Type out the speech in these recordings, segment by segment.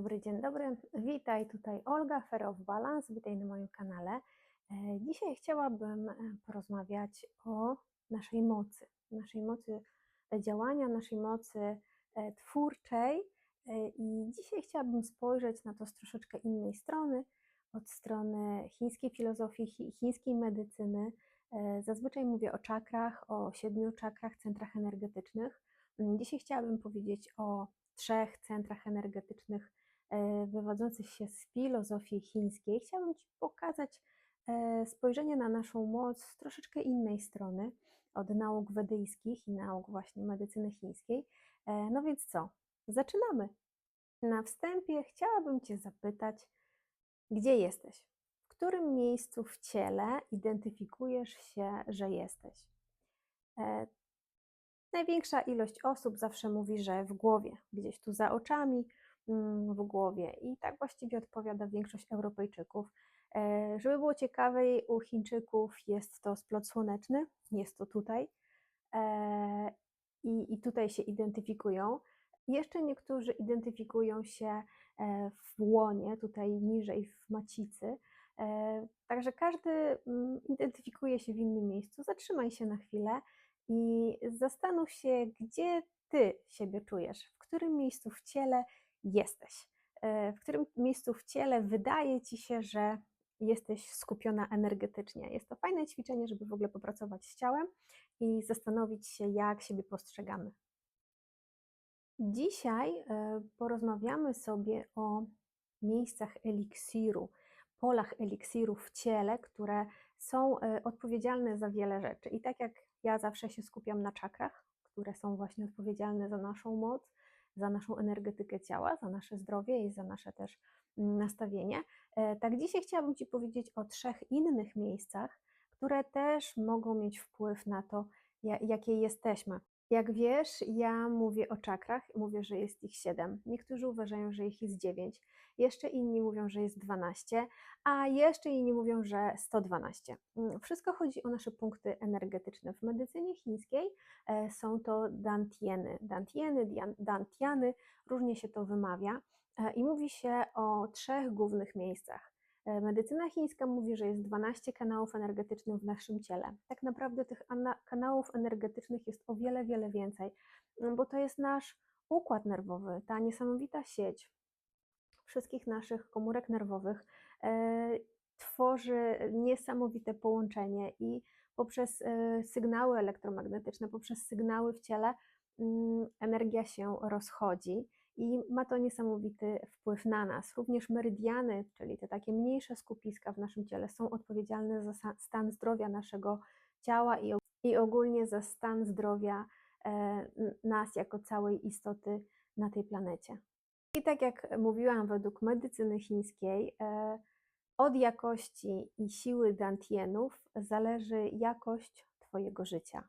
dobry, dzień dobry. Witaj, tutaj Olga Ferow Balance, witaj na moim kanale. E, Dzisiaj chciałabym e, porozmawiać o naszej mocy, naszej mocy działania, naszej mocy e, twórczej. E, I dzisiaj chciałabym spojrzeć na to z troszeczkę innej strony, od strony chińskiej filozofii, chi- chińskiej medycyny. E, Zazwyczaj mówię o czakrach, o siedmiu czakrach, centrach energetycznych. Mm, Dzisiaj chciałabym powiedzieć o trzech centrach energetycznych e, wywodzących się z filozofii chińskiej. Chciałabym Ci pokazać e, spojrzenie na naszą moc z troszeczkę innej strony, od nauk wedyjskich i nauk właśnie medycyny chińskiej. E, No więc co? Zaczynamy. Na wstępie chciałabym Cię zapytać, gdzie jesteś? W którym miejscu w ciele identyfikujesz się, że jesteś? E, Największa ilość osób zawsze mówi, że w głowie, gdzieś tu za oczami, w głowie. I tak właściwie odpowiada większość Europejczyków. E, Żeby było ciekawiej, u Chińczyków jest to splot słoneczny, jest to tutaj. E, I, I tutaj się identyfikują. Jeszcze niektórzy identyfikują się e, w łonie, tutaj niżej w macicy. Także każdy mm, identyfikuje się w innym miejscu. Zatrzymaj się na chwilę i zastanów się, gdzie ty siebie czujesz, w którym miejscu w ciele jesteś, e, w którym miejscu w ciele wydaje ci się, że jesteś skupiona energetycznie. Jest to fajne ćwiczenie, żeby w ogóle popracować z ciałem i zastanowić się, jak siebie postrzegamy. Dzisiaj e, porozmawiamy sobie o miejscach eliksiru, polach eliksiru w ciele, które są e, odpowiedzialne za wiele rzeczy. I tak jak ja zawsze się skupiam na czakrach, które są właśnie odpowiedzialne za naszą moc, za naszą energetykę ciała, za nasze zdrowie i za nasze też mm, nastawienie, e, tak dzisiaj chciałabym Ci powiedzieć o trzech innych miejscach, które też mogą mieć wpływ na to, ja- jakie jesteśmy. Jak wiesz, ja mówię o czakrach, mówię, że jest ich 7. Niektórzy uważają, że ich jest 9. Jeszcze inni mówią, że jest 12, a jeszcze inni mówią, że 112. Mm, Wszystko chodzi o nasze punkty energetyczne. W medycynie chińskiej e, są to dantieny. Dantieny, dantiany, różnie się to wymawia. E, I mówi się o trzech głównych miejscach. E, Medycyna chińska mówi, że jest 12 kanałów energetycznych w naszym ciele. Tak naprawdę tych ana- kanałów energetycznych jest o wiele, wiele więcej, mm, bo to jest nasz układ nerwowy, ta niesamowita sieć wszystkich naszych komórek nerwowych e, tworzy niesamowite połączenie i poprzez e, sygnały elektromagnetyczne, poprzez sygnały w ciele mm, energia się rozchodzi i ma to niesamowity wpływ na nas. Również merydiany, czyli te takie mniejsze skupiska w naszym ciele, są odpowiedzialne za stan zdrowia naszego ciała i, i ogólnie za stan zdrowia e, nas jako całej istoty na tej planecie. I tak jak mówiłam, według medycyny chińskiej, e, od jakości i siły dantienów zależy jakość Twojego życia.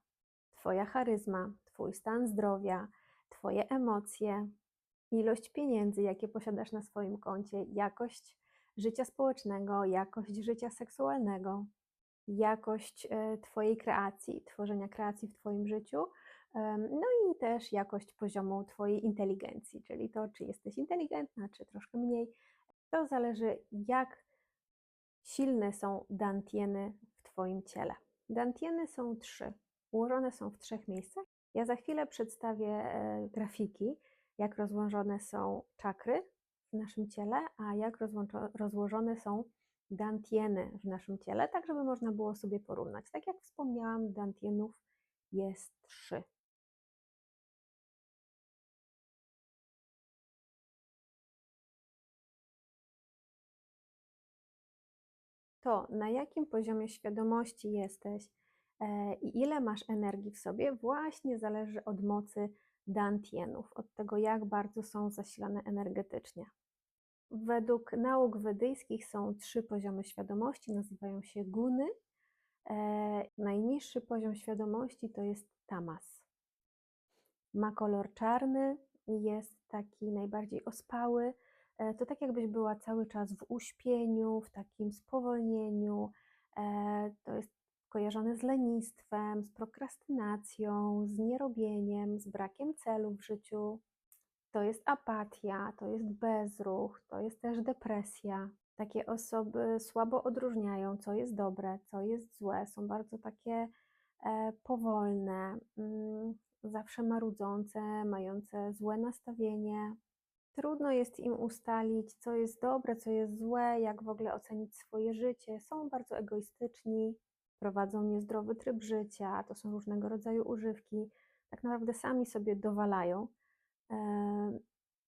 Twoja charyzma, Twój stan zdrowia, Twoje emocje, ilość pieniędzy, jakie posiadasz na swoim koncie, jakość życia społecznego, jakość życia seksualnego, jakość e, Twojej kreacji, tworzenia kreacji w Twoim życiu, no i też jakość poziomu Twojej inteligencji, czyli to, czy jesteś inteligentna, czy troszkę mniej. To zależy, jak silne są dantieny w Twoim ciele. Dantieny są trzy, ułożone są w trzech miejscach. Ja za chwilę przedstawię e, grafiki, jak rozłożone są czakry w naszym ciele, a jak rozłożone są dantieny w naszym ciele, tak żeby można było sobie porównać. Tak jak wspomniałam, dantienów jest trzy. to, na jakim poziomie świadomości jesteś e, i ile masz energii w sobie, właśnie zależy od mocy dantienów, od tego, jak bardzo są zasilane energetycznie. Według nauk wedyjskich są trzy poziomy świadomości, nazywają się guny. E, najniższy poziom świadomości to jest tamas. Ma kolor czarny jest taki najbardziej ospały. E, To tak jakbyś była cały czas w uśpieniu, w takim spowolnieniu. E, To jest kojarzone z lenistwem, z prokrastynacją, z nierobieniem, z brakiem celu w życiu. To jest apatia, to jest bezruch, to jest też depresja. Takie osoby słabo odróżniają, co jest dobre, co jest złe, są bardzo takie e, powolne, mm, zawsze marudzące, mające złe nastawienie. Trudno jest im ustalić, co jest dobre, co jest złe, jak w ogóle ocenić swoje życie. Są bardzo egoistyczni, prowadzą niezdrowy tryb życia, to są różnego rodzaju używki. Tak naprawdę sami sobie dowalają.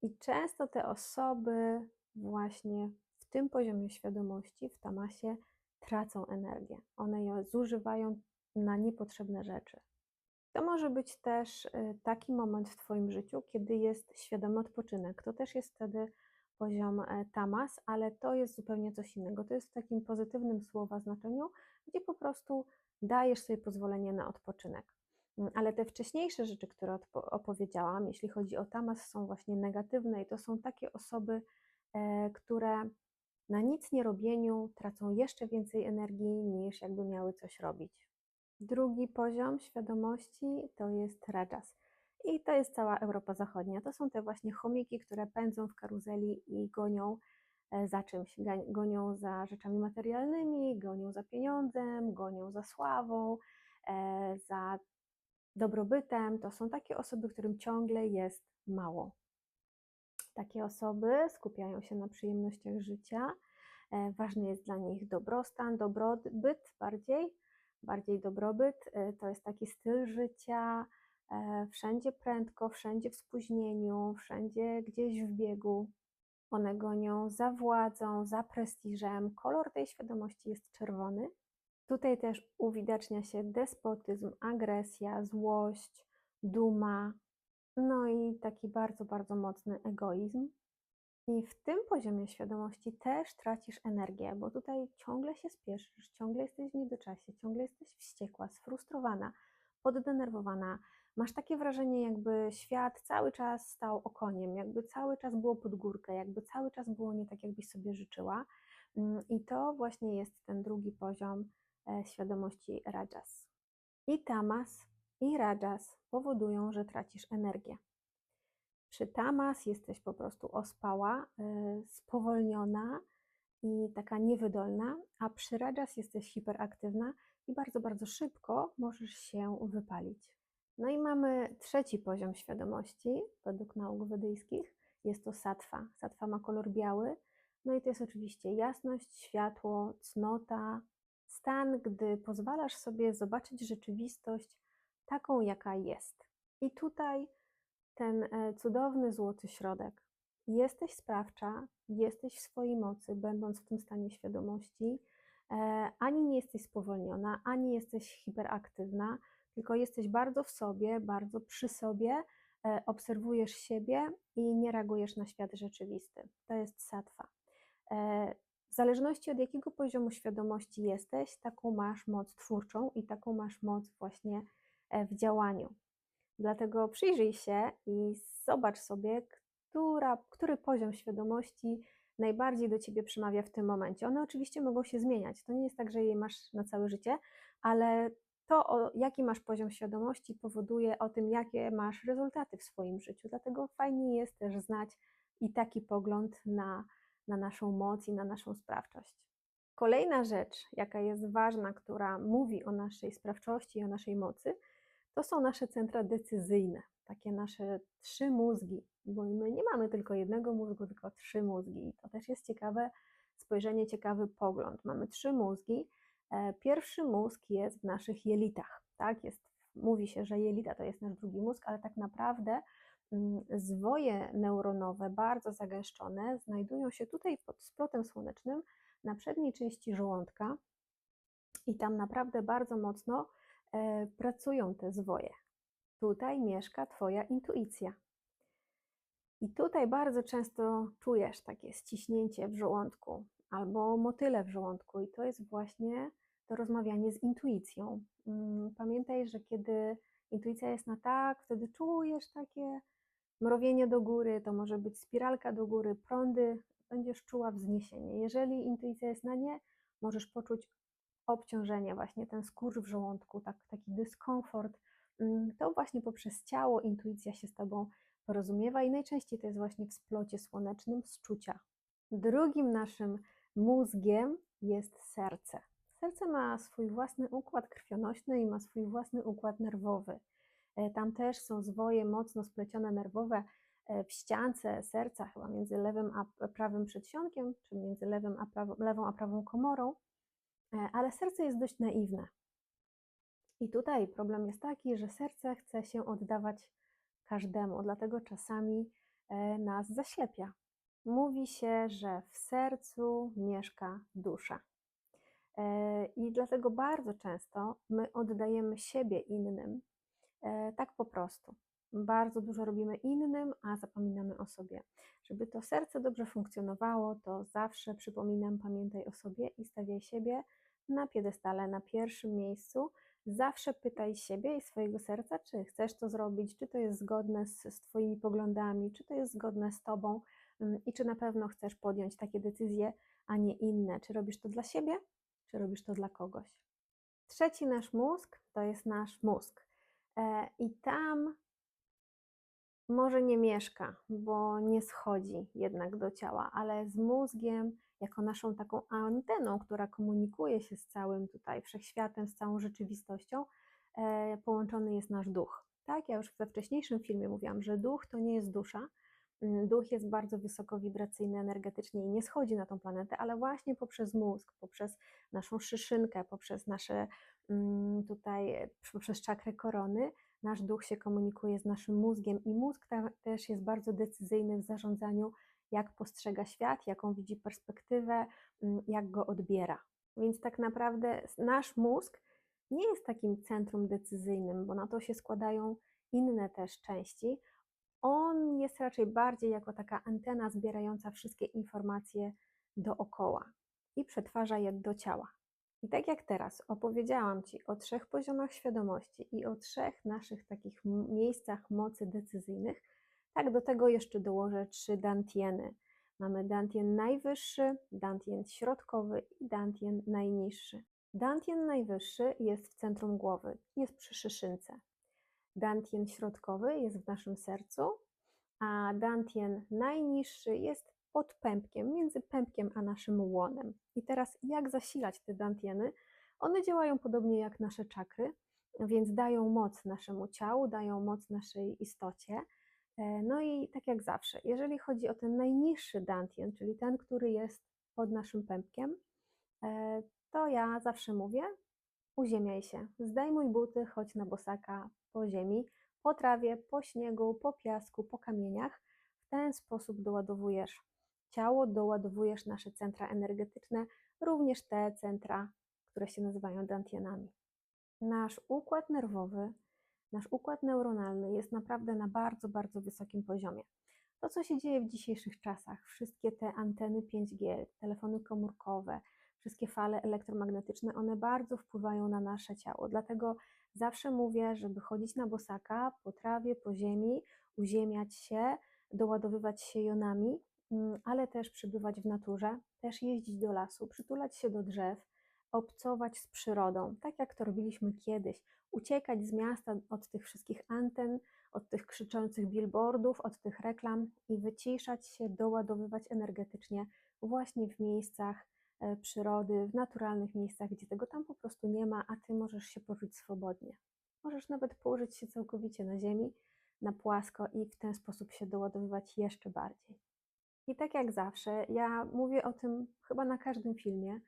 I często te osoby właśnie w tym poziomie świadomości, w tamasie, tracą energię. One ją zużywają na niepotrzebne rzeczy. To może być też y, taki moment w Twoim życiu, kiedy jest świadomy odpoczynek. To też jest wtedy poziom e, tamas, ale to jest zupełnie coś innego. To jest w takim pozytywnym słowa znaczeniu, gdzie po prostu dajesz sobie pozwolenie na odpoczynek. Mm, Ale te wcześniejsze rzeczy, które opowiedziałam, jeśli chodzi o tamas, są właśnie negatywne i to są takie osoby, e, które na nic nie robieniu tracą jeszcze więcej energii niż jakby miały coś robić. Drugi poziom świadomości to jest rajas. I to jest cała Europa Zachodnia. To są te właśnie chomiki, które pędzą w karuzeli i gonią e, za czymś. Gonią za rzeczami materialnymi, gonią za pieniądzem, gonią za sławą, e, za dobrobytem. To są takie osoby, którym ciągle jest mało. Takie osoby skupiają się na przyjemnościach życia. E, Ważny jest dla nich dobrostan, dobrobyt bardziej, bardziej dobrobyt. To jest taki styl życia, wszędzie prędko, wszędzie w spóźnieniu, wszędzie gdzieś w biegu. One gonią za władzą, za prestiżem. Kolor tej świadomości jest czerwony. Tutaj też uwidacznia się despotyzm, agresja, złość, duma, no i taki bardzo, bardzo mocny egoizm. I w tym poziomie świadomości też tracisz energię, bo tutaj ciągle się spieszysz, ciągle jesteś w niedoczasie, ciągle jesteś wściekła, sfrustrowana, poddenerwowana. Masz takie wrażenie, jakby świat cały czas stał okoniem, jakby cały czas było pod górkę, jakby cały czas było nie tak, jakbyś sobie życzyła. Mm, I to właśnie jest ten drugi poziom e, świadomości rajas. I tamas, i rajas powodują, że tracisz energię. Przy tamas jesteś po prostu ospała, y, spowolniona i taka niewydolna, a przy rajas jesteś hiperaktywna i bardzo, bardzo szybko możesz się wypalić. No i mamy trzeci poziom świadomości, według nauk wedyjskich. Jest to satwa. Satwa ma kolor biały. No i to jest oczywiście jasność, światło, cnota, stan, gdy pozwalasz sobie zobaczyć rzeczywistość taką, jaka jest. I tutaj ten e, cudowny złoty środek. Jesteś sprawcza, jesteś w swojej mocy, będąc w tym stanie świadomości. E, Ani nie jesteś spowolniona, ani jesteś hiperaktywna, tylko jesteś bardzo w sobie, bardzo przy sobie, e, obserwujesz siebie i nie reagujesz na świat rzeczywisty. To jest satwa. E, W zależności od jakiego poziomu świadomości jesteś, taką masz moc twórczą i taką masz moc właśnie w działaniu. Dlatego przyjrzyj się i zobacz sobie, która, który poziom świadomości najbardziej do ciebie przemawia w tym momencie. One oczywiście mogą się zmieniać. To nie jest tak, że je masz na całe życie, ale to, o, jaki masz poziom świadomości, powoduje o tym, jakie masz rezultaty w swoim życiu. Dlatego fajnie jest też znać i taki pogląd na, na naszą moc i na naszą sprawczość. Kolejna rzecz, jaka jest ważna, która mówi o naszej sprawczości i o naszej mocy, to są nasze centra decyzyjne, takie nasze trzy mózgi, bo my nie mamy tylko jednego mózgu, tylko trzy mózgi. I to też jest ciekawe spojrzenie, ciekawy pogląd. Mamy trzy mózgi. E, Pierwszy mózg jest w naszych jelitach, tak? Jest, mówi się, że jelita to jest nasz drugi mózg, ale tak naprawdę mm, zwoje neuronowe, bardzo zagęszczone, znajdują się tutaj pod splotem słonecznym na przedniej części żołądka i tam naprawdę bardzo mocno pracują te zwoje. Tutaj mieszka Twoja intuicja. I tutaj bardzo często czujesz takie ściśnięcie w żołądku albo motyle w żołądku, i to jest właśnie to rozmawianie z intuicją. Mm, Pamiętaj, że kiedy intuicja jest na tak, wtedy czujesz takie mrowienie do góry, to może być spiralka do góry, prądy, będziesz czuła wzniesienie. Jeżeli intuicja jest na nie, możesz poczuć obciążenie, właśnie ten skurcz w żołądku, tak, taki dyskomfort. Mm, To właśnie poprzez ciało intuicja się z Tobą porozumiewa i najczęściej to jest właśnie w splocie słonecznym z czucia. Drugim naszym mózgiem jest serce. Serce ma swój własny układ krwionośny i ma swój własny układ nerwowy. E, Tam też są zwoje mocno splecione nerwowe e, w ściance serca, chyba między lewym a prawym przedsionkiem, czy między lewym a prawą, lewą a prawą komorą, ale serce jest dość naiwne. I tutaj problem jest taki, że serce chce się oddawać każdemu, dlatego czasami e, nas zaślepia. Mówi się, że w sercu mieszka dusza. E, I dlatego bardzo często my oddajemy siebie innym, e, tak po prostu. Bardzo dużo robimy innym, a zapominamy o sobie. Żeby to serce dobrze funkcjonowało, to zawsze przypominam, pamiętaj o sobie i stawiaj siebie na piedestale, na pierwszym miejscu. Zawsze pytaj siebie i swojego serca, czy chcesz to zrobić, czy to jest zgodne z, z Twoimi poglądami, czy to jest zgodne z Tobą mm, i czy na pewno chcesz podjąć takie decyzje, a nie inne. Czy robisz to dla siebie, czy robisz to dla kogoś. Trzeci nasz mózg to jest nasz mózg. E, I tam może nie mieszka, bo nie schodzi jednak do ciała, ale z mózgiem, jako naszą taką anteną, która komunikuje się z całym tutaj wszechświatem, z całą rzeczywistością, e, połączony jest nasz duch. Tak, ja już we wcześniejszym filmie mówiłam, że duch to nie jest dusza. Mm, Duch jest bardzo wysoko wibracyjny energetycznie i nie schodzi na tą planetę, ale właśnie poprzez mózg, poprzez naszą szyszynkę, poprzez nasze mm, tutaj, poprzez czakrę korony, nasz duch się komunikuje z naszym mózgiem i mózg też jest bardzo decyzyjny w zarządzaniu, jak postrzega świat, jaką widzi perspektywę, mm, jak go odbiera. Więc tak naprawdę nasz mózg nie jest takim centrum decyzyjnym, bo na to się składają inne też części. On jest raczej bardziej jako taka antena zbierająca wszystkie informacje dookoła i przetwarza je do ciała. I tak jak teraz opowiedziałam Ci o trzech poziomach świadomości i o trzech naszych takich miejscach mocy decyzyjnych, tak do tego jeszcze dołożę trzy dantieny. Mamy dantien najwyższy, dantien środkowy i dantien najniższy. Dantien najwyższy jest w centrum głowy, jest przy szyszynce. Dantien środkowy jest w naszym sercu, a dantien najniższy jest pod pępkiem, między pępkiem a naszym łonem. I teraz jak zasilać te dantieny? One działają podobnie jak nasze czakry, więc dają moc naszemu ciału, dają moc naszej istocie. E, No i tak jak zawsze, jeżeli chodzi o ten najniższy dantien, czyli ten, który jest pod naszym pępkiem, e, to ja zawsze mówię, uziemiaj się, zdejmuj buty, chodź na bosaka po ziemi, po trawie, po śniegu, po piasku, po kamieniach. W ten sposób doładowujesz ciało, doładowujesz nasze centra energetyczne, również te centra, które się nazywają dantianami. Nasz układ nerwowy, nasz układ neuronalny jest naprawdę na bardzo, bardzo wysokim poziomie. To, co się dzieje w dzisiejszych czasach, wszystkie te anteny 5G, telefony komórkowe, wszystkie fale elektromagnetyczne, one bardzo wpływają na nasze ciało. Dlatego zawsze mówię, żeby chodzić na bosaka, po trawie, po ziemi, uziemiać się, doładowywać się jonami, mm, ale też przybywać w naturze, też jeździć do lasu, przytulać się do drzew, obcować z przyrodą, tak jak to robiliśmy kiedyś, uciekać z miasta od tych wszystkich anten, od tych krzyczących billboardów, od tych reklam i wyciszać się, doładowywać energetycznie właśnie w miejscach e, przyrody, w naturalnych miejscach, gdzie tego tam po prostu nie ma, a ty możesz się poczuć swobodnie. Możesz nawet położyć się całkowicie na ziemi, na płasko i w ten sposób się doładowywać jeszcze bardziej. I tak jak zawsze, ja mówię o tym chyba na każdym filmie,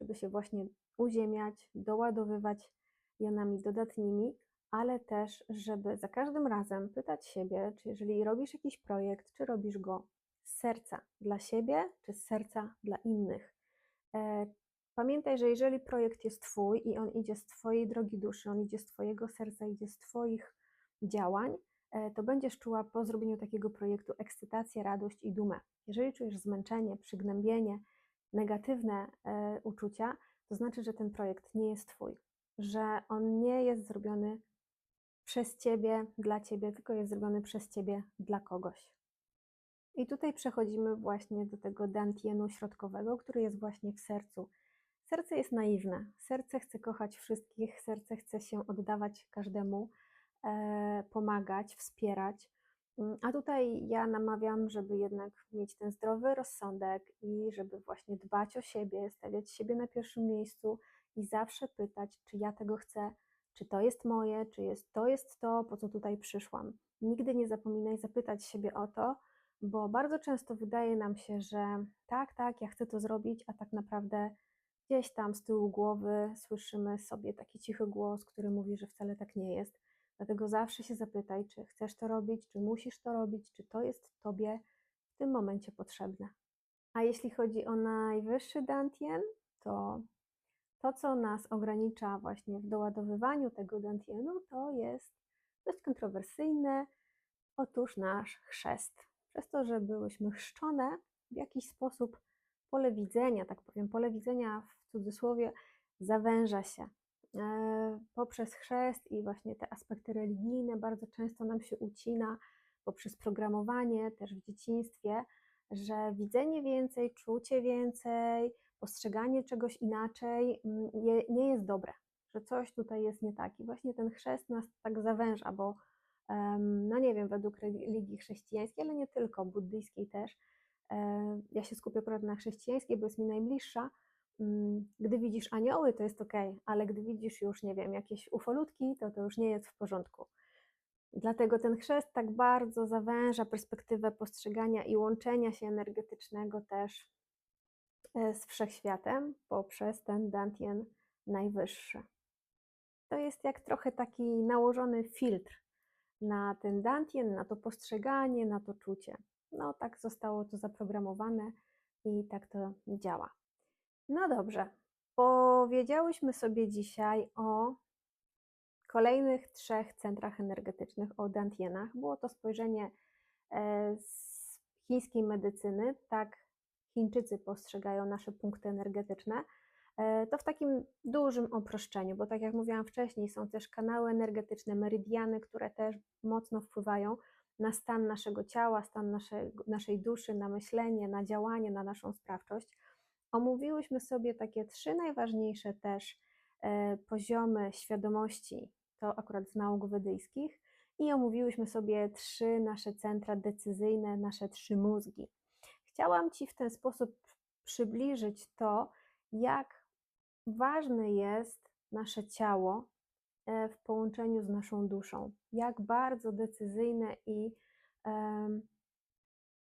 żeby się właśnie uziemiać, doładowywać jonami dodatnimi, ale też, żeby za każdym razem pytać siebie, czy jeżeli robisz jakiś projekt, czy robisz go z serca dla siebie, czy z serca dla innych. E, Pamiętaj, że jeżeli projekt jest Twój i on idzie z Twojej drogi duszy, on idzie z Twojego serca, idzie z Twoich działań, e, to będziesz czuła po zrobieniu takiego projektu ekscytację, radość i dumę. Jeżeli czujesz zmęczenie, przygnębienie, negatywne e, uczucia, to znaczy, że ten projekt nie jest Twój, że on nie jest zrobiony przez Ciebie, dla Ciebie, tylko jest zrobiony przez Ciebie dla kogoś. I tutaj przechodzimy właśnie do tego dantienu środkowego, który jest właśnie w sercu. Serce jest naiwne. Serce chce kochać wszystkich, serce chce się oddawać każdemu, e, pomagać, wspierać. Mm, A tutaj ja namawiam, żeby jednak mieć ten zdrowy rozsądek i żeby właśnie dbać o siebie, stawiać siebie na pierwszym miejscu i zawsze pytać, czy ja tego chcę, czy to jest moje, czy jest, to jest to, po co tutaj przyszłam. Nigdy nie zapominaj zapytać siebie o to, bo bardzo często wydaje nam się, że tak, tak, ja chcę to zrobić, a tak naprawdę gdzieś tam z tyłu głowy słyszymy sobie taki cichy głos, który mówi, że wcale tak nie jest. Dlatego zawsze się zapytaj, czy chcesz to robić, czy musisz to robić, czy to jest Tobie w tym momencie potrzebne. A jeśli chodzi o najwyższy dantien, to to, co nas ogranicza właśnie w doładowywaniu tego dantienu, to jest dość kontrowersyjne. Otóż nasz chrzest. Przez to, że byłyśmy chrzczone, w jakiś sposób pole widzenia, tak powiem, pole widzenia w cudzysłowie zawęża się. E, Poprzez chrzest i właśnie te aspekty religijne bardzo często nam się ucina poprzez programowanie też w dzieciństwie, że widzenie więcej, czucie więcej, postrzeganie czegoś inaczej mm, nie jest dobre, że coś tutaj jest nie tak. I właśnie ten chrzest nas tak zawęża, bo no nie wiem, według religii chrześcijańskiej, ale nie tylko, buddyjskiej też, e, ja się skupię akurat na chrześcijańskiej, bo jest mi najbliższa, gdy widzisz anioły, to jest ok, ale gdy widzisz już, nie wiem, jakieś ufolutki, to to już nie jest w porządku. Dlatego ten chrzest tak bardzo zawęża perspektywę postrzegania i łączenia się energetycznego też e, z wszechświatem poprzez ten dantien najwyższy. To jest jak trochę taki nałożony filtr na ten dantien, na to postrzeganie, na to czucie. No tak zostało to zaprogramowane i tak to działa. No dobrze, powiedziałyśmy sobie dzisiaj o kolejnych trzech centrach energetycznych, o dantienach. Było to spojrzenie e, z chińskiej medycyny, tak Chińczycy postrzegają nasze punkty energetyczne. E, To w takim dużym uproszczeniu, bo tak jak mówiłam wcześniej, są też kanały energetyczne, meridiany, które też mocno wpływają na stan naszego ciała, stan naszego, naszej duszy, na myślenie, na działanie, na naszą sprawczość. Omówiłyśmy sobie takie trzy najważniejsze też e, poziomy świadomości, to akurat z nauk wedyjskich, i omówiłyśmy sobie trzy nasze centra decyzyjne, nasze trzy mózgi. Chciałam Ci w ten sposób przybliżyć to, jak ważne jest nasze ciało e, w połączeniu z naszą duszą, jak bardzo decyzyjne i em,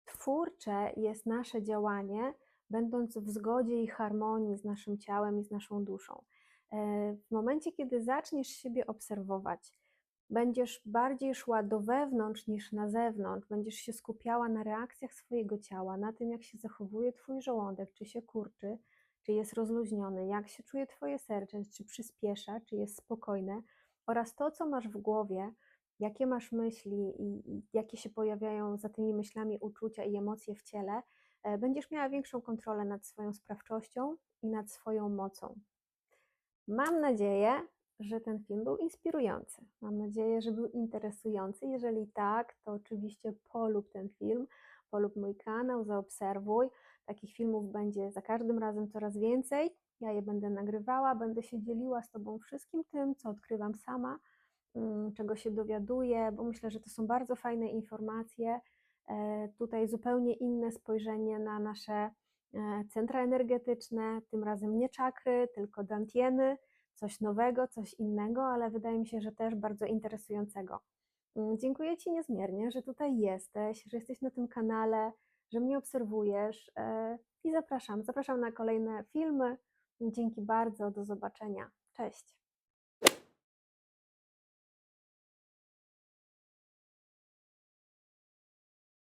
twórcze jest nasze działanie, będąc w zgodzie i harmonii z naszym ciałem i z naszą duszą. E, W momencie, kiedy zaczniesz siebie obserwować, będziesz bardziej szła do wewnątrz niż na zewnątrz, będziesz się skupiała na reakcjach swojego ciała, na tym, jak się zachowuje Twój żołądek, czy się kurczy, czy jest rozluźniony, jak się czuje Twoje serce, czy przyspiesza, czy jest spokojne, oraz to, co masz w głowie, jakie masz myśli i, i jakie się pojawiają za tymi myślami uczucia i emocje w ciele, będziesz miała większą kontrolę nad swoją sprawczością i nad swoją mocą. Mam nadzieję, że ten film był inspirujący. Mam nadzieję, że był interesujący. Jeżeli tak, to oczywiście polub ten film, polub mój kanał, zaobserwuj. Takich filmów będzie za każdym razem coraz więcej. Ja je będę nagrywała, będę się dzieliła z Tobą wszystkim tym, co odkrywam sama, mm, czego się dowiaduję, bo myślę, że to są bardzo fajne informacje. E, Tutaj zupełnie inne spojrzenie na nasze e, centra energetyczne, tym razem nie czakry, tylko dantieny, coś nowego, coś innego, ale wydaje mi się, że też bardzo interesującego. Mm, Dziękuję Ci niezmiernie, że tutaj jesteś, że jesteś na tym kanale, że mnie obserwujesz e, i zapraszam, zapraszam na kolejne filmy. Dzięki bardzo, do zobaczenia. Cześć.